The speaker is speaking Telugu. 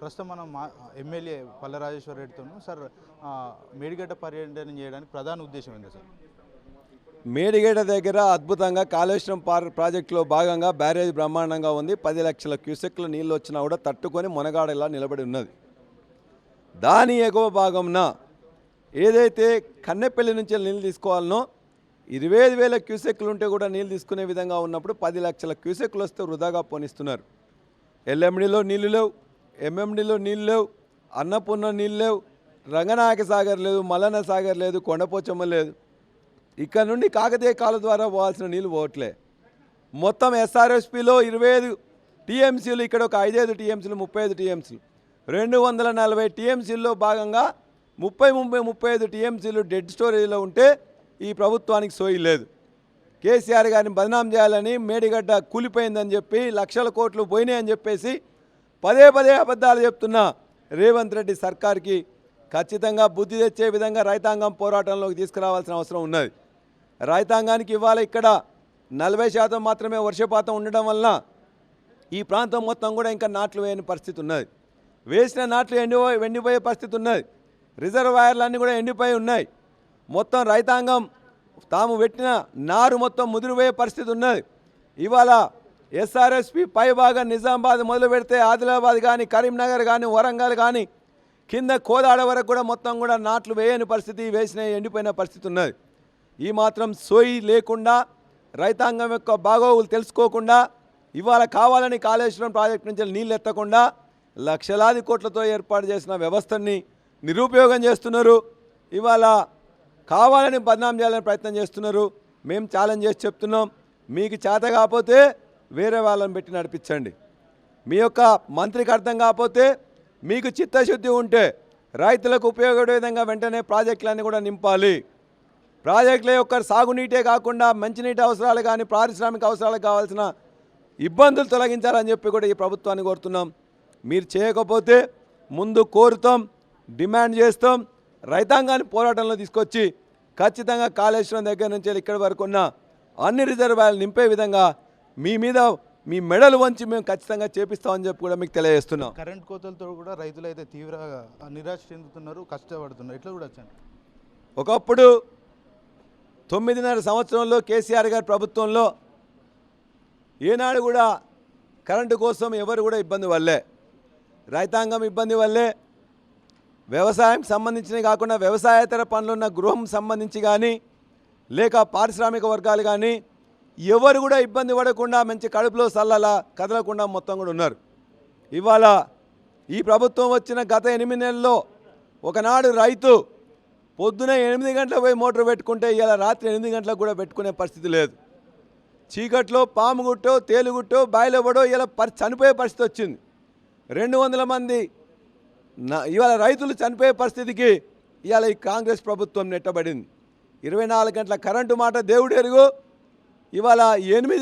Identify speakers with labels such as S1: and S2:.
S1: ప్రస్తుతం మనం మా ఎమ్మెల్యే పల్లరాజేశ్వర రెడ్డితో సార్ మేడిగడ్డ పర్యటన చేయడానికి ప్రధాన ఉద్దేశం ఏంటి సార్?
S2: మేడిగడ్డ దగ్గర అద్భుతంగా కాళేశ్వరం పార్ ప్రాజెక్టులో భాగంగా బ్యారేజ్ బ్రహ్మాండంగా ఉంది. పది లక్షల క్యూసెక్ల నీళ్ళు వచ్చినా కూడా తట్టుకొని మునగాడలా నిలబడి ఉన్నది. దాని ఎగువ భాగంన ఏదైతే కన్నెపల్లి నుంచి నీళ్ళు తీసుకోవాలనో ఇరవై ఐదు వేల క్యూసెక్లు ఉంటే కూడా నీళ్ళు తీసుకునే విధంగా ఉన్నప్పుడు పది లక్షల క్యూసెక్లు వస్తే వృధాగా పోనిస్తున్నారు. ఎల్ఎండిలో నీళ్ళు లేవు. ఎంఎండిలో నీళ్ళు లేవు అన్నపూర్ణ నీళ్ళు లేవు రంగనాయక సాగర్ లేదు మల్లన్న సాగర్ లేదు కొండపోచమ్మ లేదు. ఇక్కడ నుండి కాకతీయ కాల ద్వారా పోవాల్సిన నీళ్ళు పోవట్లే. మొత్తం ఎస్ఆర్ఎస్పిలో ఇరవై ఐదు టీఎంసీలు ఇక్కడ ఒక ఐదైదు టీఎంసీలు ముప్పై ఐదు టీఎంసీలు రెండు వందల నలభై టీఎంసీల్లో భాగంగా ముప్పై ముప్పై ముప్పై ఐదు టీఎంసీలు డెడ్ స్టోరేజ్లో ఉంటే ఈ ప్రభుత్వానికి సోయి లేదు. కేసీఆర్ గారిని బదనాం చేయాలని మేడిగడ్డ కూలిపోయిందని చెప్పి లక్షల కోట్లు పోయినాయని చెప్పేసి పదే పదే అబద్ధాలు చెప్తున్న రేవంత్ రెడ్డి సర్కార్కి ఖచ్చితంగా బుద్ధి తెచ్చే విధంగా రైతాంగం పోరాటంలోకి తీసుకురావాల్సిన అవసరం ఉన్నది. రైతాంగానికి ఇవాళ ఇక్కడ నలభై శాతం మాత్రమే వర్షపాతం ఉండడం వలన ఈ ప్రాంతం మొత్తం కూడా ఇంకా నాట్లు వేయని పరిస్థితి ఉన్నది. వేసిన నాట్లు ఎండిపోయి ఎండిపోయే పరిస్థితి ఉన్నది. రిజర్వాయర్లన్నీ కూడా ఎండిపోయి ఉన్నాయి. మొత్తం రైతాంగం తాము పెట్టిన నారు మొత్తం ముదిరిపోయే పరిస్థితి ఉన్నది. ఇవాళ ఎస్ఆర్ఎస్పి పైభాగం నిజామాబాద్ మొదలు పెడితే ఆదిలాబాద్ కానీ కరీంనగర్ కానీ వరంగల్ కానీ కింద కోదాడ వరకు కూడా మొత్తం కూడా నాట్లు వేయని పరిస్థితి వేసిన ఎండిపోయిన పరిస్థితి ఉన్నది. ఈ మాత్రం సోయి లేకుండా రైతాంగం యొక్క బాగోగులు తెలుసుకోకుండా ఇవాళ కావాలని కాళేశ్వరం ప్రాజెక్టు నుంచి నీళ్ళు ఎత్తకుండా లక్షలాది కోట్లతో ఏర్పాటు చేసిన వ్యవస్థని నిరుపయోగం చేస్తున్నారు. ఇవాళ కావాలని బదనాం చేయాలని ప్రయత్నం చేస్తున్నారు. మేము ఛాలెంజ్ చేసి చెప్తున్నాం. మీకు చేత కాకపోతే వేరే వాళ్ళని పెట్టి నడిపించండి. మీ యొక్క మంత్రికి అర్థం కాకపోతే మీకు చిత్తశుద్ధి ఉంటే రైతులకు ఉపయోగపడే విధంగా వెంటనే ప్రాజెక్టులన్నీ కూడా నింపాలి. ప్రాజెక్టుల యొక్క సాగునీటే కాకుండా మంచినీటి అవసరాలు కానీ పారిశ్రామిక అవసరాలకు కావాల్సిన ఇబ్బందులు తొలగించాలని చెప్పి కూడా ఈ ప్రభుత్వాన్ని కోరుతున్నాం. మీరు చేయకపోతే ముందు కోరుతాం డిమాండ్ చేస్తాం రైతాంగాన్ని పోరాటంలో తీసుకొచ్చి ఖచ్చితంగా కాళేశ్వరం దగ్గర నుంచి వెళ్ళి ఇక్కడి వరకు ఉన్న అన్ని రిజర్వాయర్లు నింపే విధంగా మీ మీద మీ మెడలు వంచి మేము ఖచ్చితంగా చేపిస్తామని చెప్పి కూడా మీకు తెలియజేస్తున్నాం.
S1: కరెంట్ కోతలతో కూడా రైతులు అయితే తీవ్రంగా నిరాశ చెందుతున్నారు కష్టపడుతున్నారు. ఎట్లా కూడా వచ్చాను.
S2: ఒకప్పుడు తొమ్మిదిన్నర సంవత్సరంలో కేసీఆర్ గారి ప్రభుత్వంలో ఏనాడు కూడా కరెంటు కోసం ఎవరు కూడా ఇబ్బంది వల్లే రైతాంగం ఇబ్బంది వల్లే వ్యవసాయం సంబంధించినవి కాకుండా వ్యవసాయేతర పనులున్న గృహం సంబంధించి కానీ లేక పారిశ్రామిక వర్గాలు కానీ ఎవరు కూడా ఇబ్బంది పడకుండా మంచి కడుపులో సల్లలా కదలకుండా మొత్తం కూడా ఉన్నారు. ఇవాళ ఈ ప్రభుత్వం వచ్చిన గత ఎనిమిది నెలల్లో ఒకనాడు రైతు పొద్దున ఎనిమిది గంటలకు పోయి మోటార్ పెట్టుకుంటే ఇలా రాత్రి ఎనిమిది గంటలకు కూడా పెట్టుకునే పరిస్థితి లేదు. చీకట్లో పాము గుట్టో తేలుగుట్టో బాయిలబడో పడో ఇలా పరి చనిపోయే పరిస్థితి వచ్చింది. రెండు వందల మంది నా ఇవాళ రైతులు చనిపోయే పరిస్థితికి ఇవాళ ఈ కాంగ్రెస్ ప్రభుత్వం నెట్టబడింది. ఇరవై నాలుగు గంటల కరెంటు మాట దేవుడు ఎరుగు ఇవాళ ఎనిమిది